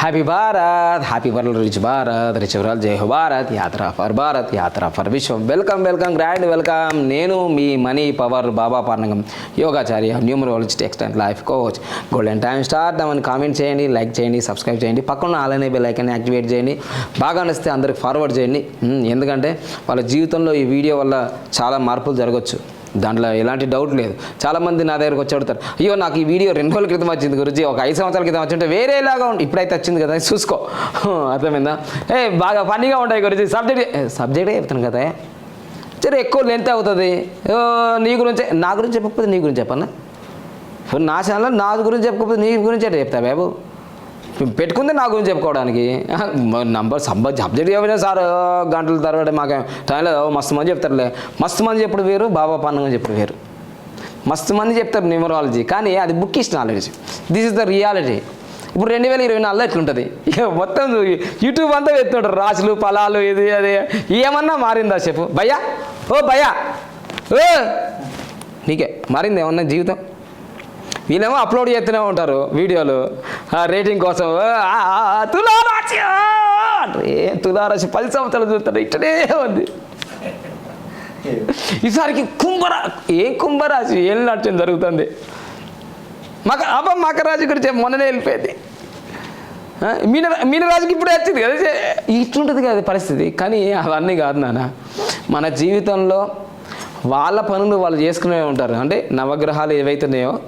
Happy Bharat happy world rich Bharat rich world జై హో భారత్ యాత్ర ఫర్ భారత్ యాత్ర ఫర్ విశ్వం వెల్కమ్ వెల్కమ్ గ్రాండ్ వెల్కమ్ నేను మీ మనీ పవర్ బాబా పార్నగం యోగాచార్య numerologist extent life coach golden time star దామని comment చేయండి లైక్ చేయండి సబ్స్క్రైబ్ చేయండి. పక్కన అలానే బెల్ ఐకాన్ని యాక్టివేట్ చేయండి. బాగా నచ్చితే అందరికి ఫార్వర్డ్ చేయండి. ఎందుకంటే వాళ్ళ జీవితంలో ఈ వీడియో వల్ల చాలా మార్పులు జరగవచ్చు దాంట్లో ఎలాంటి డౌట్ లేదు. చాలామంది నా దగ్గరకు వచ్చి అడుగుతారు అయ్యో నాకు ఈ వీడియో రెండు రోజుల క్రితం వచ్చింది గురించి ఒక ఐదు సంవత్సరాల క్రితం వచ్చి ఉంటే వేరేలాగా ఉంది ఇప్పుడైతే వచ్చింది కదా చూసుకో. అర్థమైందా? ఏ బాగా ఫన్నీగా ఉంటాయి గురించి సబ్జెక్ట్ సబ్జెక్టే చెప్తాను కదా సరే ఎక్కువ లెంత్ అవుతుంది? నీ గురించి నా గురించి చెప్పకపోతే నీ గురించి చెప్పన్నా నా ఛానల్లో నా గురించి చెప్పకపోతే నీ గురించి అంటే చెప్తా బాబు? పెట్టుకుంది నా గురించి చెప్పుకోవడానికి. నంబర్ సంబ సబ్జెక్ట్ చెప్పిన సార్ గంటల తరబడి మాకు. టైంలో మస్తు మంది చెప్తారులే. మస్తు మంది చెప్పుడు వేరు బాబా పన్నుగా చెప్పుడు వేరు. మస్తు మంది చెప్తారు న్యూమరాలజీ. కానీ అది book is knowledge. This is the reality ఇప్పుడు రెండు వేల ఇరవై నాలుగులో ఎట్లుంటుంది? ఇక మొత్తం యూట్యూబ్ అంతా వెళ్తుంటారు రాసులు ఫలాలు ఇది అది. ఏమన్నా మారిందా చెప్పు. భయ్యా? ఓ భయ్యా! ఓ నీకే. మారింది ఏమన్నా జీవితం? వీళ్ళేమో అప్లోడ్ చేస్తూనే ఉంటారు వీడియోలు. ఆ రేటింగ్ కోసం. ఆ, తులారాశి ఏ తులారాశి పది సంవత్సరాలు చూస్తారు ఇట్టనే ఉంది. ఈసారికి కుంభరా ఏం కుంభరాశి ఏం నాట్యం జరుగుతుంది? మక అబ్బా మకరాజు గురించి మొన్ననే వెళ్ళిపోయింది. మీన మీనరాజుకి ఇప్పుడే వచ్చింది కదా ఇట్లుంటుంది కదా పరిస్థితి. కానీ అవన్నీ కాదు నాన్న. మన జీవితంలో వాళ్ళ పనులు వాళ్ళు చేసుకునే ఉంటారు. అంటే నవగ్రహాలు ఏవైతున్నాయో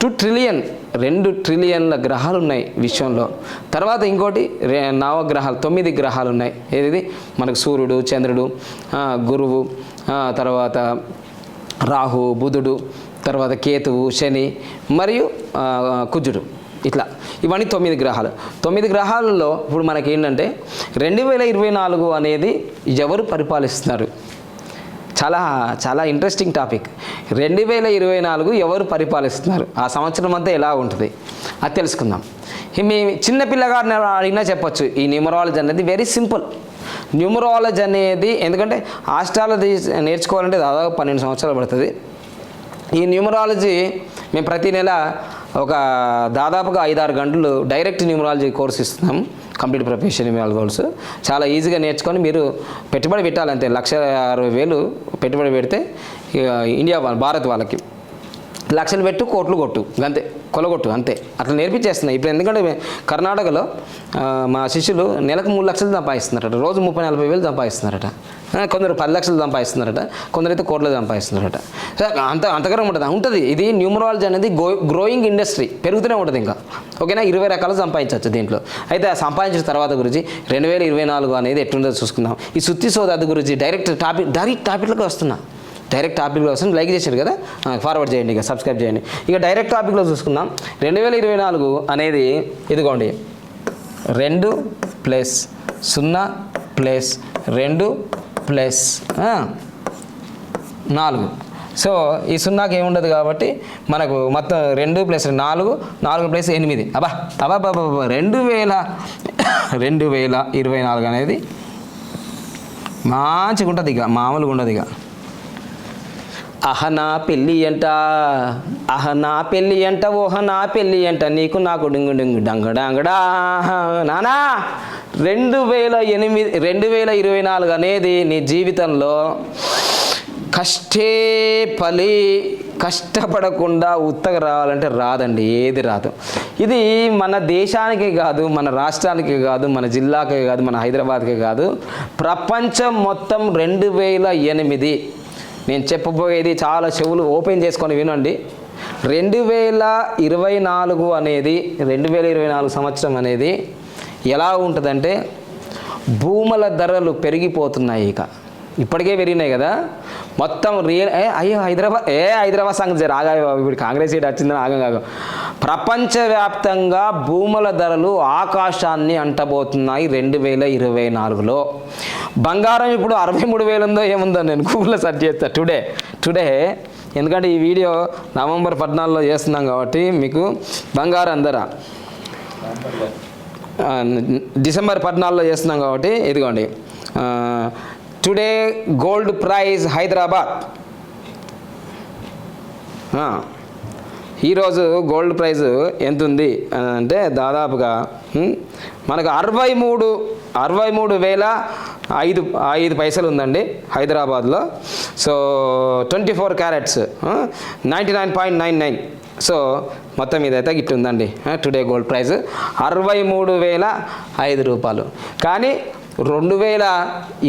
టూ ట్రిలియన్ రెండు ట్రిలియన్ల గ్రహాలు ఉన్నాయి విశ్వంలో. తర్వాత ఇంకోటి రే నవగ్రహాలు తొమ్మిది గ్రహాలు ఉన్నాయి ఏది మనకు సూర్యుడు చంద్రుడు గురువు తర్వాత రాహు బుధుడు తర్వాత కేతువు శని మరియు కుజుడు. ఇట్లా. ఇవన్నీ తొమ్మిది గ్రహాలు. తొమ్మిది గ్రహాలలో ఇప్పుడు మనకి ఏంటంటే రెండు వేల ఇరవై నాలుగు అనేది ఎవరు పరిపాలిస్తున్నారు? చాలా చాలా ఇంట్రెస్టింగ్ టాపిక్ రెండు వేల ఇరవై నాలుగు ఎవరు పరిపాలిస్తున్నారు? ఆ సంవత్సరం అంతా ఎలా ఉంటుంది? అది తెలుసుకుందాం. మీ చిన్న పిల్లగారిని అడిగినా చెప్పొచ్చు. ఈ న్యూమరాలజీ అనేది వెరీ సింపుల్ న్యూమరాలజీ అనేది ఎందుకంటే ఆస్ట్రాలజీ నేర్చుకోవాలంటే దాదాపు పన్నెండు సంవత్సరాలు పడుతుంది. ఈ న్యూమరాలజీ మేము ప్రతి నెల ఒక దాదాపుగా ఐదారు గంటలు డైరెక్ట్ న్యూమరాలజీ కోర్స్ ఇస్తున్నాం. కంప్లీట్ ప్రొఫెషన్ న్యూమరాలజీ కోర్సు చాలా ఈజీగా నేర్చుకొని మీరు పెట్టుబడి పెట్టాలంతే లక్ష అరవై వేలు పెట్టుబడి పెడితే ఇండియా వాళ్ళ భారత్ వాళ్ళకి. లక్షలు పెట్టు కోట్లు కొట్టు అంతే కొలగొట్టు అంతే. అట్లా నేర్పించేస్తున్నాయి ఇప్పుడు ఎందుకంటే కర్ణాటకలో మా శిష్యులు నెలకు మూడు లక్షలు సంపాదిస్తున్నారట రోజు ముప్పై నలభై వేలు సంపాదిస్తున్నారట. కొందరు పది లక్షలు సంపాదిస్తున్నారట కొందరైతే కోట్లు సంపాదిస్తున్నారట. సో అంత అంతకరం ఉంటుంది? ఉంటుంది. ఇది న్యూమరాలజీ అనేది గో గ్రోయింగ్ ఇండస్ట్రీ పెరుగుతూనే ఉంటుంది ఇంకా. ఓకేనా? ఇరవై రకాలు సంపాదించవచ్చు దీంట్లో. అయితే ఆ సంపాదించిన తర్వాత గురించి రెండు వేల ఇరవై నాలుగు అనేది ఎట్లుందో చూసుకుందాం. ఈ సుత్తి సోదాది గురించి డైరెక్ట్ టాపిక్ డైరెక్ట్ టాపిక్లకు వస్తున్నా. డైరెక్ట్ టాపిక్లో వస్తుంది లైక్ చేశారు కదా? ఫార్వర్డ్ చేయండి ఇక సబ్స్క్రైబ్ చేయండి. ఇక డైరెక్ట్ టాపిక్లో చూసుకుందాం. రెండు వేల ఇరవై నాలుగు అనేది ఇదిగోండి. రెండు ప్లస్ సున్నా ప్లస్ రెండు ప్లస్ నాలుగు. సో ఈ సున్నాకి ఏముండదు కాబట్టి మనకు మొత్తం రెండు ప్లస్ నాలుగు నాలుగు ప్లస్ ఎనిమిది. అబ్బా అబ్బా బాబా రెండు వేల రెండు వేల ఇరవై నాలుగు అనేది మంచిగా ఉంటుంది ఇక మామూలుగా ఉండదు ఇక. అహ నా పెళ్ళి అంట అహ నా పెళ్ళి అంట ఓహ నా పెళ్ళి అంట నీకు నాకు డింగు డింగు డంగడంగడా నానా రెండు వేల ఎనిమిది రెండు వేల ఇరవై నాలుగు అనేది నీ జీవితంలో కష్టే పలి కష్టపడకుండా ఉత్తగా రావాలంటే రాదండి ఏది రాదు. ఇది మన దేశానికే కాదు మన రాష్ట్రానికే కాదు మన జిల్లాకే కాదు మన హైదరాబాద్కే కాదు. ప్రపంచం మొత్తం రెండు వేల ఎనిమిది. నేను చెప్పబోయేది చాలా చెవులు ఓపెన్ చేసుకొని వినండి. రెండు వేల ఇరవై నాలుగు అనేది రెండు వేల ఇరవై నాలుగు సంవత్సరం అనేది ఎలా ఉంటుందంటే భూముల ధరలు పెరిగిపోతున్నాయి ఇక. ఇప్పటికే పెరిగినాయి కదా. మొత్తం రియల్ ఏ అయ్యో హైదరాబాద్ ఏ హైదరాబాద్ సంగతి జర ఇప్పుడు కాంగ్రెస్ సీట్ వచ్చిందని ఆగం కాగం ప్రపంచవ్యాప్తంగా భూముల ధరలు ఆకాశాన్ని అంటబోతున్నాయి రెండు వేల ఇరవై నాలుగులో. బంగారం ఇప్పుడు అరవై మూడు వేలు ఉందో ఏముందో నేను గూగుల్లో సెర్చ్ చేస్తా. టుడే టుడే ఎందుకంటే ఈ వీడియో నవంబర్ పద్నాలుగులో చేస్తున్నాం కాబట్టి మీకు బంగారం ధర. డిసెంబర్ పద్నాలుగులో చేస్తున్నాం కాబట్టి ఇదిగోండి. Today gold price Hyderabad. ఈరోజు గోల్డ్ ప్రైజ్ ఎంత ఉంది అంటే దాదాపుగా మనకు అరవై మూడు అరవై మూడు వేల ఐదు ఐదు పైసలు ఉందండి హైదరాబాద్లో. So twenty four carats ninety nine point nine nine. So మొత్తం ఇదైతే గిట్టు ఉందండి. టుడే గోల్డ్ ప్రైస్ అరవై మూడు వేల ఐదు రూపాయలు. కానీ రెండు వేల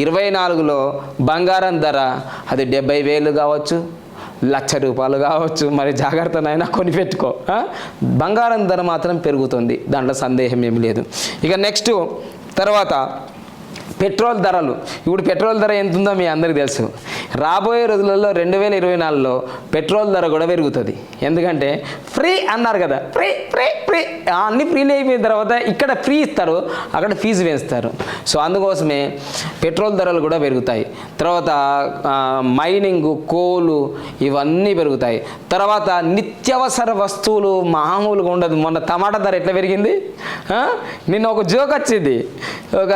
ఇరవై నాలుగులో బంగారం ధర అది డెబ్బై వేలు కావచ్చు లక్ష రూపాయలు కావచ్చు. మరి జాగ్రత్తనైనా కొనిపెట్టుకో. బంగారం ధర మాత్రం పెరుగుతుంది. దాంట్లో సందేహం ఏమి లేదు. ఇక నెక్స్ట్ తర్వాత పెట్రోల్ ధరలు. ఇప్పుడు పెట్రోల్ ధర ఎంత ఉందో మీ అందరికీ తెలుసు. రాబోయే రోజులలో రెండు వేల ఇరవై నాలుగులో పెట్రోల్ ధర కూడా పెరుగుతుంది. ఎందుకంటే ఫ్రీ అన్నారు కదా. Free free free. అన్నీ అన్ని ఫ్రీలు అయిపోయిన తర్వాత ఇక్కడ ఫ్రీ ఇస్తారు. అక్కడ ఫీజు వేస్తారు. సో అందుకోసమే పెట్రోల్ ధరలు కూడా పెరుగుతాయి. తర్వాత మైనింగ్ కోలు ఇవన్నీ పెరుగుతాయి. తర్వాత నిత్యావసర వస్తువులు మామూలుగా ఉండదు. మొన్న టమాటా ధర ఎట్లా పెరిగింది? నిన్న ఒక జోక్ వచ్చింది. ఒక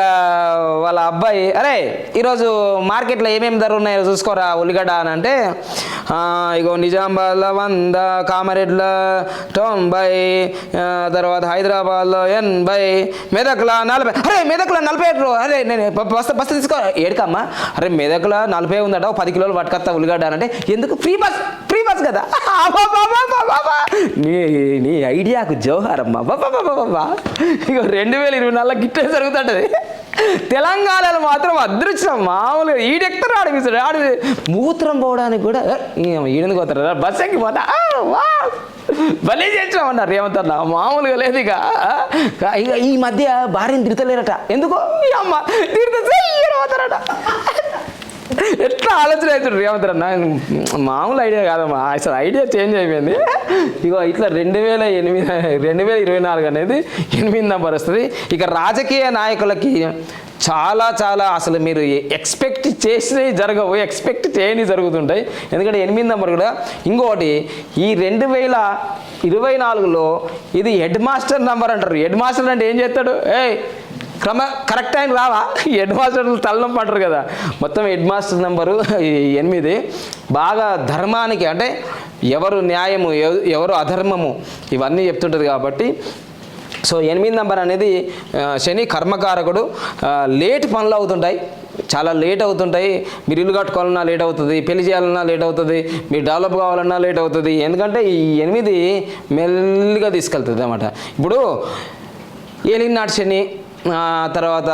వాళ్ళ అబ్బాయి అరే ఈరోజు మార్కెట్లో ఏమేమి ధర ఉన్నాయో చూసుకోరా ఉల్లిగడ్డ అని అంటే ఇగో నిజామాబాద్లో వంద కామారెడ్లో తొంభై తర్వాత హైదరాబాద్లో ఎనభై మెదక్లో నలభై అరే మెదక్లో నలభై ఏడు అరే నేను బ- బస్తా తీసుకో ఏడుకమ్మా అరే మెదక్లో నలభై ఉందట ఒక పది కిలోలు పట్టుకొస్తా ఉల్లిగడ్డ అని అంటే ఎందుకు ఫ్రీ బస్ ఫ్రీ బస్ కదా? నీ నీ ఐడియాకు జోహారమ్మా బాబా ఇక రెండు వేల ఇరవై నాలుగు గిట్టే జరుగుతుంటది. తెలంగాణలో మాత్రం అదృష్టం మామూలుగా ఈడెక్తారు ఆడిపిస్తాడు ఆడి మూత్రం పోవడానికి కూడా ఈడెందుకు పోతారు బస్ ఎక్కి పోతా ఆ, వా. భలే చేసినామన్నారు ఏమంటారు మామూలుగా లేదు ఇక. ఇక ఈ మధ్య భార్యను తిడతలేరట. ఎందుకో? ఈ అమ్మ తిడితే పోతారట. ఎట్లా ఆలోచన అవుతుంది రేవంత్ అన్న? మామూలు ఐడియా కాదమ్మా. అసలు ఐడియా చేంజ్ అయిపోయింది. ఇగో ఇట్లా రెండు వేల ఎనిమిది రెండు వేల ఇరవై నాలుగు అనేది ఎనిమిది నెంబర్ వస్తుంది. ఇక రాజకీయ నాయకులకి చాలా చాలా అసలు మీరు ఎక్స్పెక్ట్ చేసినవి జరగవు ఎక్స్పెక్ట్ చేయని జరుగుతుంటాయి. ఎందుకంటే ఎనిమిది నెంబర్ కూడా ఇంకొకటి ఈ రెండు వేల ఇరవై నాలుగులో ఇది హెడ్ మాస్టర్ నెంబర్ అంటారు. హెడ్ మాస్టర్ అంటే ఏం చేస్తాడు? ఏయ్ క్రమ కరెక్ట్ ఆయన రావా? హెడ్ మాస్టర్ తలనొప్పి అంటారు కదా. మొత్తం హెడ్ మాస్టర్ నెంబరు ఎనిమిది. బాగా ధర్మానికి అంటే ఎవరు న్యాయము ఎవరు అధర్మము ఇవన్నీ చెప్తుంటుంది కాబట్టి. సో ఎనిమిది నెంబర్ అనేది శని కర్మకారకుడు లేట్ పనులు అవుతుంటాయి. చాలా లేట్ అవుతుంటాయి. మీరు ఇల్లు కట్టుకోవాలన్నా లేట్ అవుతుంది. పెళ్ళి చేయాలన్నా లేట్ అవుతుంది. మీరు డెవలప్ కావాలన్నా లేట్ అవుతుంది. ఎందుకంటే ఈ ఎనిమిది మెల్లిగా తీసుకెళ్తుంది అన్నమాట. ఇప్పుడు ఏలినాటి శని తర్వాత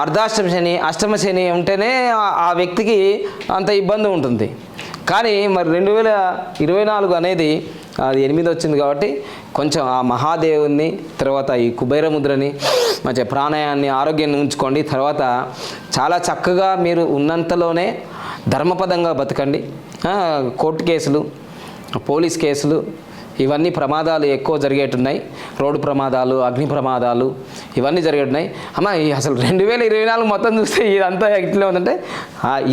అర్ధాష్టమ శని అష్టమ శని ఉంటేనే ఆ- వ్యక్తికి అంత ఇబ్బంది ఉంటుంది. కానీ మరి రెండు వేల ఇరవై నాలుగు అనేది అది ఎనిమిది వచ్చింది కాబట్టి కొంచెం ఆ మహాదేవుని తర్వాత ఈ కుబేరముద్రని మంచి ప్రాణాయాన్ని ఆరోగ్యాన్ని ఉంచుకోండి. తర్వాత చాలా చక్కగా మీరు ఉన్నంతలోనే ధర్మపదంగా బతకండి. కోర్టు కేసులు పోలీస్ కేసులు ఇవన్నీ ప్రమాదాలు ఎక్కువ జరిగేటున్నాయి. రోడ్డు ప్రమాదాలు అగ్ని ప్రమాదాలు ఇవన్నీ జరుగుతున్నాయి అమ్మ అసలు రెండు వేల ఇరవై నాలుగు మొత్తం చూస్తే ఇదంతా ఎట్లా ఉందంటే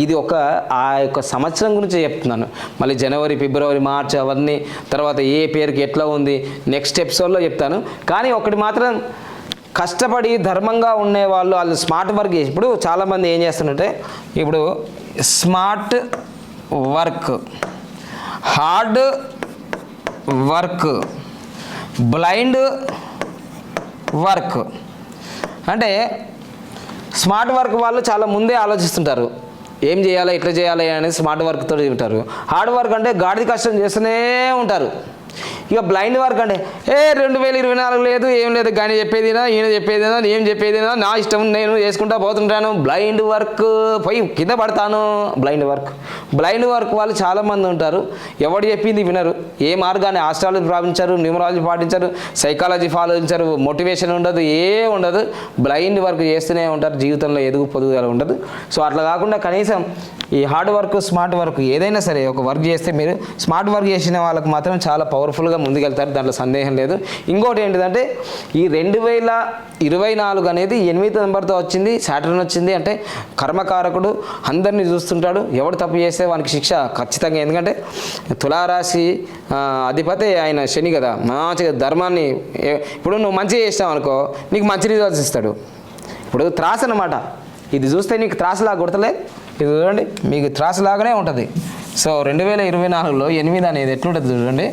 ఇది ఒక ఆ యొక్క సంవత్సరం గురించి చెప్తున్నాను. మళ్ళీ జనవరి ఫిబ్రవరి మార్చ్ అవన్నీ తర్వాత ఏ పేరుకి ఎట్లా ఉంది నెక్స్ట్ ఎపిసోడ్లో చెప్తాను. కానీ ఒకటి మాత్రం కష్టపడి ధర్మంగా ఉండే వాళ్ళు వాళ్ళు స్మార్ట్ వర్క్ ఇప్పుడు చాలామంది ఏం చేస్తున్నారంటే ఇప్పుడు smart work hard work blind work అంటే స్మార్ట్ వర్క్ వాళ్ళు చాలా ముందే ఆలోచిస్తుంటారు. ఏం చేయాలి ఎట్లా చేయాలి అని స్మార్ట్ వర్క్తో ఉంటారు. హార్డ్ వర్క్ అంటే గాడిద కష్టం చేస్తూనే ఉంటారు. ఇక బ్లైండ్ వర్క్ అంటే ఏ రెండు వేల ఇరవై నాలుగు లేదు ఏం లేదు కానీ చెప్పేదినా ఈయన చెప్పేదినా ఏం చెప్పేదినా నా ఇష్టం నేను చేసుకుంటా పోతుంటాను. బ్లైండ్ వర్క్ పోయి కింద పడతాను బ్లైండ్ వర్క్ బ్లైండ్ వర్క్ వాళ్ళు చాలామంది ఉంటారు ఎవడు చెప్పింది వినరు. ఏ మార్గాన్ని ఆస్ట్రాలజీ భావించారు న్యూమరాలజీ పాటించారు సైకాలజీ పాటించారు మోటివేషన్ ఉండదు ఏ ఉండదు. బ్లైండ్ వర్క్ చేస్తూనే ఉంటారు జీవితంలో ఎదుగు పొదుగుదల ఉండదు. సో అట్లా కాకుండా కనీసం ఈ హార్డ్ వర్క్ స్మార్ట్ వర్క్ ఏదైనా సరే ఒక వర్క్ చేస్తే మీరు స్మార్ట్ వర్క్ చేసిన వాళ్ళకి మాత్రం చాలా పవర్ఫుల్గా ముందుకెళ్తారు దాంట్లో సందేహం లేదు. ఇంకోటి ఏంటిదంటే ఈ రెండు వేల ఇరవై నాలుగు అనేది ఎనిమిది నెంబర్తో వచ్చింది సాటర్న్ వచ్చింది అంటే కర్మకారకుడు అందరినీ చూస్తుంటాడు ఎవడు తప్పు చేస్తే వానికి శిక్ష ఖచ్చితంగా. ఎందుకంటే తులారాశి అధిపతి ఆయన శని కదా మంచిగా ధర్మాన్ని ఇప్పుడు నువ్వు మంచిగా చేసావు అనుకో నీకు మంచి రిజల్ట్స్ ఇస్తాడు. ఇప్పుడు త్రాస్ అనమాట ఇది చూస్తే నీకు త్రాసులాగా కొడతలే ఇది చూడండి మీకు త్రాసులాగానే ఉంటుంది. సో రెండు వేల ఇరవై నాలుగులో ఎనిమిది అనేది ఎట్లుంటుంది చూడండి.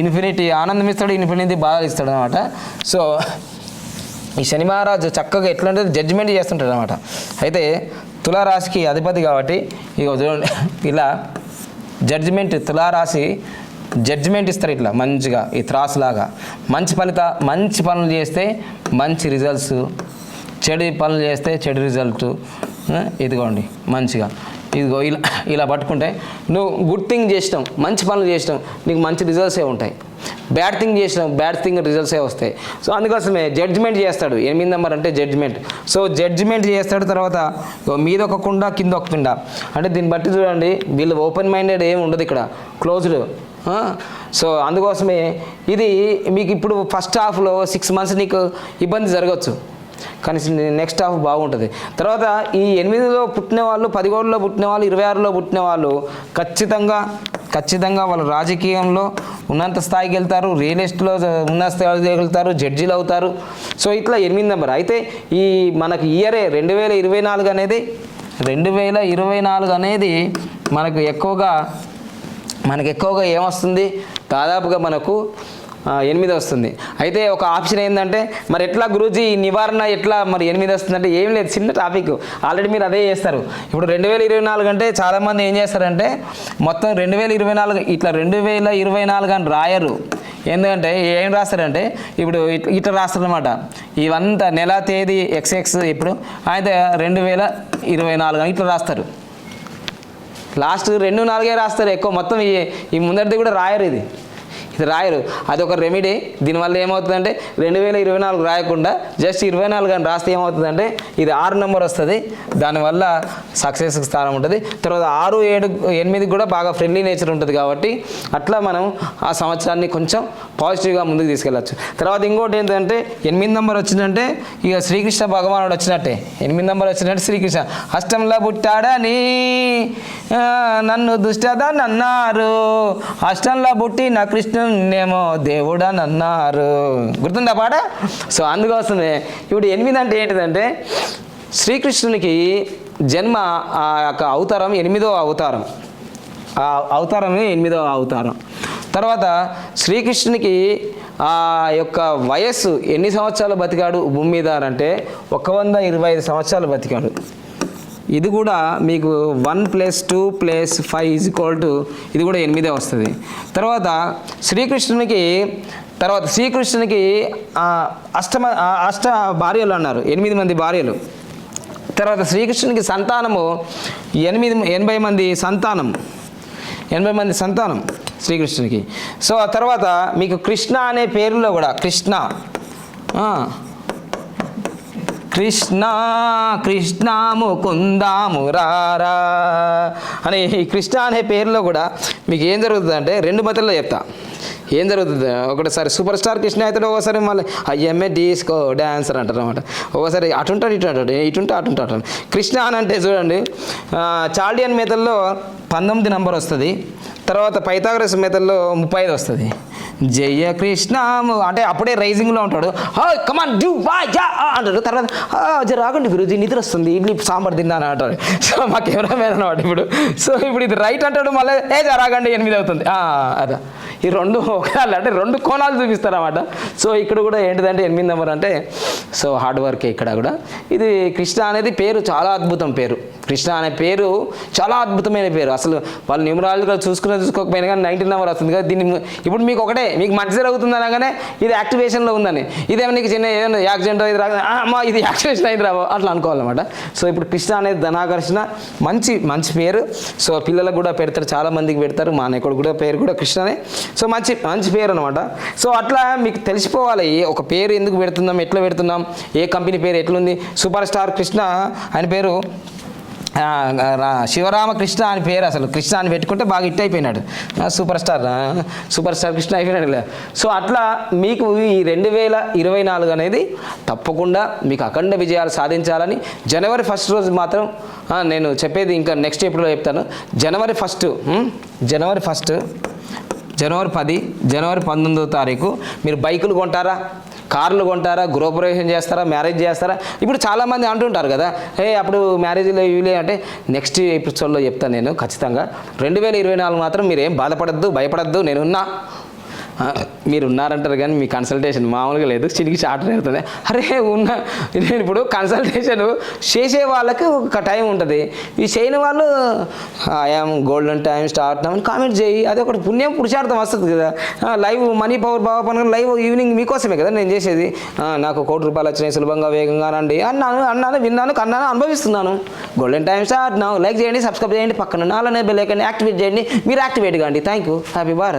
ఇన్ఫినిటీ ఆనందం ఇస్తాడు ఇన్ఫినిటీ బాధలు ఇస్తాడు అనమాట సో ఈ శని మహారాజు చక్కగా ఎట్లంటే జడ్జిమెంట్ చేస్తుంటాడు అనమాట అయితే తులారాశికి అధిపతి కాబట్టి ఇక చూడండి ఇలా జడ్జిమెంట్ తులారాశి జడ్జిమెంట్ ఇస్తారు ఇట్లా మంచిగా ఈ త్రాసులాగా. మంచి ఫలిత మంచి పనులు చేస్తే మంచి రిజల్ట్స్ చెడు పనులు చేస్తే చెడు రిజల్ట్ ఇదిగోండి మంచిగా. ఇదిగో ఇలా ఇలా పట్టుకుంటే నువ్వు గుడ్ థింగ్ చేసినావు మంచి పనులు చేసినావు నీకు మంచి రిజల్ట్సే ఉంటాయి. బ్యాడ్ థింగ్ చేసినావు బ్యాడ్ థింగ్ రిజల్ట్సే వస్తాయి. సో అందుకోసమే జడ్జిమెంట్ చేస్తాడు. ఎనిమిది నెంబర్ అంటే జడ్జిమెంట్ సో జడ్జిమెంట్ చేస్తాడు తర్వాత మీద ఒక కుండ కింద ఒక పిండ. అంటే దీన్ని బట్టి చూడండి వీళ్ళు ఓపెన్ మైండెడ్ ఏమి ఉండదు ఇక్కడ. క్లోజ్డ్ సో అందుకోసమే ఇది మీకు ఇప్పుడు ఫస్ట్ హాఫ్లో సిక్స్ మంత్స్ నీకు ఇబ్బంది జరగచ్చు. కానీ నెక్స్ట్ హాఫ్ బాగుంటుంది. తర్వాత ఈ ఎనిమిదిలో పుట్టిన వాళ్ళు పదిహేడులో పుట్టిన వాళ్ళు ఇరవై ఆరులో పుట్టిన వాళ్ళు ఖచ్చితంగా ఖచ్చితంగా వాళ్ళు రాజకీయంలో ఉన్నంత స్థాయికి వెళ్తారు రియల్ ఎస్టేట్లో ఉన్న స్థాయికి వెళ్తారు జడ్జీలు అవుతారు. సో ఇట్లా ఎనిమిది నెంబర్ అయితే ఈ మనకి ఇయరే రెండు వేల ఇరవై నాలుగు అనేది రెండు వేల ఇరవై నాలుగు అనేది మనకు ఎక్కువగా మనకు ఎక్కువగా ఏమొస్తుంది? దాదాపుగా మనకు ఎనిమిది వస్తుంది. అయితే ఒక ఆప్షన్ ఏంటంటే మరి ఎట్లా గురూజీ ఈ నివారణ ఎట్లా మరి ఎనిమిది వస్తుంది అంటే ఏం లేదు చిన్న టాపిక్. ఆల్రెడీ మీరు అదే చేస్తారు. ఇప్పుడు రెండు వేల ఇరవై నాలుగు అంటే చాలామంది ఏం చేస్తారంటే మొత్తం రెండు వేల ఇరవై నాలుగు ఇట్లా రెండు వేల ఇరవై నాలుగు అని రాయరు. ఎందుకంటే ఏం రాస్తారంటే ఇప్పుడు ఇట్- ఇట్లా రాస్తారనమాట ఇవంతా నెల తేదీ ఎక్స్ఎక్స్ ఇప్పుడు అయితే రెండు వేల ఇరవై నాలుగు అని ఇట్లా రాస్తారు. లాస్ట్ రెండు నాలుగే రాస్తారు ఎక్కువ మొత్తం ఈ ఈ ముందరిది కూడా రాయరు ఇది. ఇది రాయరు. అది ఒక రెమెడీ దీనివల్ల ఏమవుతుందంటే రెండు వేల ఇరవై నాలుగు రాయకుండా జస్ట్ ఇరవై నాలుగు అని రాస్తే ఏమవుతుందంటే ఇది ఆరు నెంబర్ వస్తుంది. దానివల్ల సక్సెస్ స్థానం ఉంటుంది. తర్వాత ఆరు ఏడు ఎనిమిది కూడా బాగా ఫ్రెండ్లీ నేచర్ ఉంటుంది కాబట్టి అట్లా మనం ఆ సంవత్సరాన్ని కొంచెం పాజిటివ్గా ముందుకు తీసుకెళ్ళచ్చు. తర్వాత ఇంకోటి ఏంటంటే ఎనిమిది నెంబర్ వచ్చిందంటే ఇక శ్రీకృష్ణ భగవానుడు వచ్చినట్టే. ఎనిమిది నెంబర్ వచ్చినట్టు శ్రీకృష్ణ అష్టంలో పుట్టాడని నన్ను దుష్టదని అన్నారు అష్టంలో పుట్టి నా కృష్ణ నిన్నేమో దేవుడు అని అన్నారు గుర్తుందా పాట? సో అందుకోసమే ఇప్పుడు ఎనిమిది అంటే ఏంటిదంటే శ్రీకృష్ణునికి జన్మ ఆ యొక్క అవతారం ఎనిమిదో అవతారం. ఆ అవతారమే ఎనిమిదో అవతారం. తర్వాత శ్రీకృష్ణునికి ఆ యొక్క వయస్సు ఎన్ని సంవత్సరాలు బతికాడు? భూమి మీద అంటే ఒక వంద ఇరవై ఐదు సంవత్సరాలు బతికాడు. ఇది కూడా మీకు one plus two plus five is equal to ఇది కూడా ఎనిమిదే వస్తుంది. తర్వాత శ్రీకృష్ణునికి తర్వాత శ్రీకృష్ణునికి అష్టమ అష్ట భార్యలు అన్నారు ఎనిమిది మంది భార్యలు. తర్వాత శ్రీకృష్ణునికి సంతానము ఎనిమిది ఎనభై మంది సంతానం. ఎనభై మంది సంతానం శ్రీకృష్ణునికి. సో ఆ తర్వాత మీకు కృష్ణ అనే పేరులో కూడా కృష్ణ కృష్ణ కృష్ణ ముకుందాము రారా అని ఈ కృష్ణ అనే పేరులో కూడా మీకు ఏం జరుగుతుంది అంటే రెండు మతల్లో చెప్తా. ఏం జరుగుతుంది? ఒకటిసారి సూపర్ స్టార్ కృష్ణ అవుతాడు ఒకసారి మళ్ళీ ఐఎంఏ డిస్కో డాన్సర్ అంటారు అనమాట ఒకసారి అటుంటాడు ఇటు అంటాడు ఇటుంటే అటుంటాడు కృష్ణ అని అంటే చూడండి ఆ, చాల్డియన్ మేతల్లో పంతొమ్మిది నంబర్ వస్తుంది. తర్వాత పైథాగరస్ మేతల్లో ముప్పై ఐదు వస్తుంది. జయ కృష్ణ అంటే అప్పుడే రైజింగ్లో ఉంటాడు. కమాన్ డూ వా యా అంటాడు. తర్వాత "ఆ, జర రాగండి గురుజీ నిద్ర వస్తుంది. ఇడ్లీ సాంబార్ తిన్నాను అంటాడు. సో మా కెమెరామెన్ అనమాట ఇప్పుడు. సో ఇప్పుడు ఇది రైట్ అంటాడు మళ్ళీ ఏ రాగండి ఎనిమిది అవుతుంది. "ఆ, అదా. ఈ రెండు ఒకళ్ళు అంటే రెండు కోణాలు చూపిస్తారన్నమాట. సో ఇక్కడ కూడా ఏంటిదంటే ఎనిమిది నెంబర్ అంటే సో హార్డ్ వర్కే ఇక్కడ కూడా. ఇది కృష్ణ అనేది పేరు చాలా అద్భుతం పేరు. కృష్ణ అనే పేరు చాలా అద్భుతమైన పేరు. అసలు వాళ్ళు న్యూమరాలజీగా చూసుకున్న చూసుకోకపోయినా కానీ నైన్టీన్ నెంబర్ వస్తుంది కదా దీన్ని ఇప్పుడు మీకు ఒకటే మీకు మంచి జరుగుతుంది అనగానే ఇది యాక్టివేషన్లో ఉందని. ఇదేమో నీకు చిన్న ఏదైనా యాక్సిడెంట్ ఇది రాగా అమ్మా ఇది యాక్టివేషన్ అయింది రాబో అట్లా అనుకోవాలన్నమాట. సో ఇప్పుడు కృష్ణ అనేది ధనాకర్షణ మంచి మంచి పేరు. సో పిల్లలకు కూడా పెడతారు చాలా మందికి పెడతారు మా అన్నయ్యకుడు కూడా పేరు కూడా కృష్ణనే. సో మంచి మంచి పేరు అనమాట సో అట్లా మీకు తెలిసిపోవాలి ఒక పేరు ఎందుకు పెడుతున్నాం ఎట్లా పెడుతున్నాం ఏ కంపెనీ పేరు ఎట్లుంది. సూపర్ స్టార్ కృష్ణ ఆయన పేరు శివరామకృష్ణ అని పేరు అసలు. కృష్ణ అని పెట్టుకుంటే బాగా హిట్ అయిపోయినాడు. Super star super star Krishna అయిపోయినాడు సో అట్లా మీకు ఈ రెండు వేల ఇరవై నాలుగు అనేది తప్పకుండా మీకు అఖండ విజయాలు సాధించాలని జనవరి ఫస్ట్ రోజు మాత్రం నేను చెప్పేది ఇంకా నెక్స్ట్ ఎప్పుడో చెప్తాను. జనవరి ఫస్ట్ జనవరి ఫస్ట్ జనవరి పది జనవరి పంతొమ్మిదో తారీఖు మీరు బైకులు కొంటారా? కార్లు కొంటారా గృహప్రవేశం చేస్తారా మ్యారేజ్ చేస్తారా? ఇప్పుడు చాలామంది అంటుంటారు కదా ఏ అప్పుడు మ్యారేజ్లో ఇవిలే అంటే నెక్స్ట్ ఎపిసోడ్లో చెప్తాను నేను ఖచ్చితంగా. రెండు వేల ఇరవై నాలుగు మాత్రం మీరు ఏం బాధపడద్దు భయపడద్దు నేనున్నా. మీరు ఉన్నారంటారు కానీ మీ కన్సల్టేషన్ మామూలుగా లేదు. చినికి చాటర్ అవుతుంది అరే ఉన్న నేను ఇప్పుడు కన్సల్టేషన్ చేసే వాళ్ళకి ఒక టైం ఉంటుంది. ఈ చేయని వాళ్ళు ఐఎమ్ గోల్డెన్ టైం స్టార్ట్ అని కామెంట్ చేయి. అది ఒకటి పుణ్యం పురుషార్థం వస్తుంది కదా. లైవ్ మనీ పవర్ బాబా పనులు లైవ్ ఈవినింగ్ మీకోసమే కదా నేను చేసేది. నాకు కోటి రూపాయలు వచ్చినాయి సులభంగా వేగంగా రండి. అన్నాను అన్నాను విన్నాను కన్నాను అనుభవిస్తున్నాను. గోల్డెన్ టైం స్టార్ట్ లైక్ చేయండి సబ్స్క్రైబ్ చేయండి పక్కన అలానే బెల్ ఐకాన్ యాక్టివేట్ చేయండి. మీరు యాక్టివేట్ కాండి. Thank you happy Bharat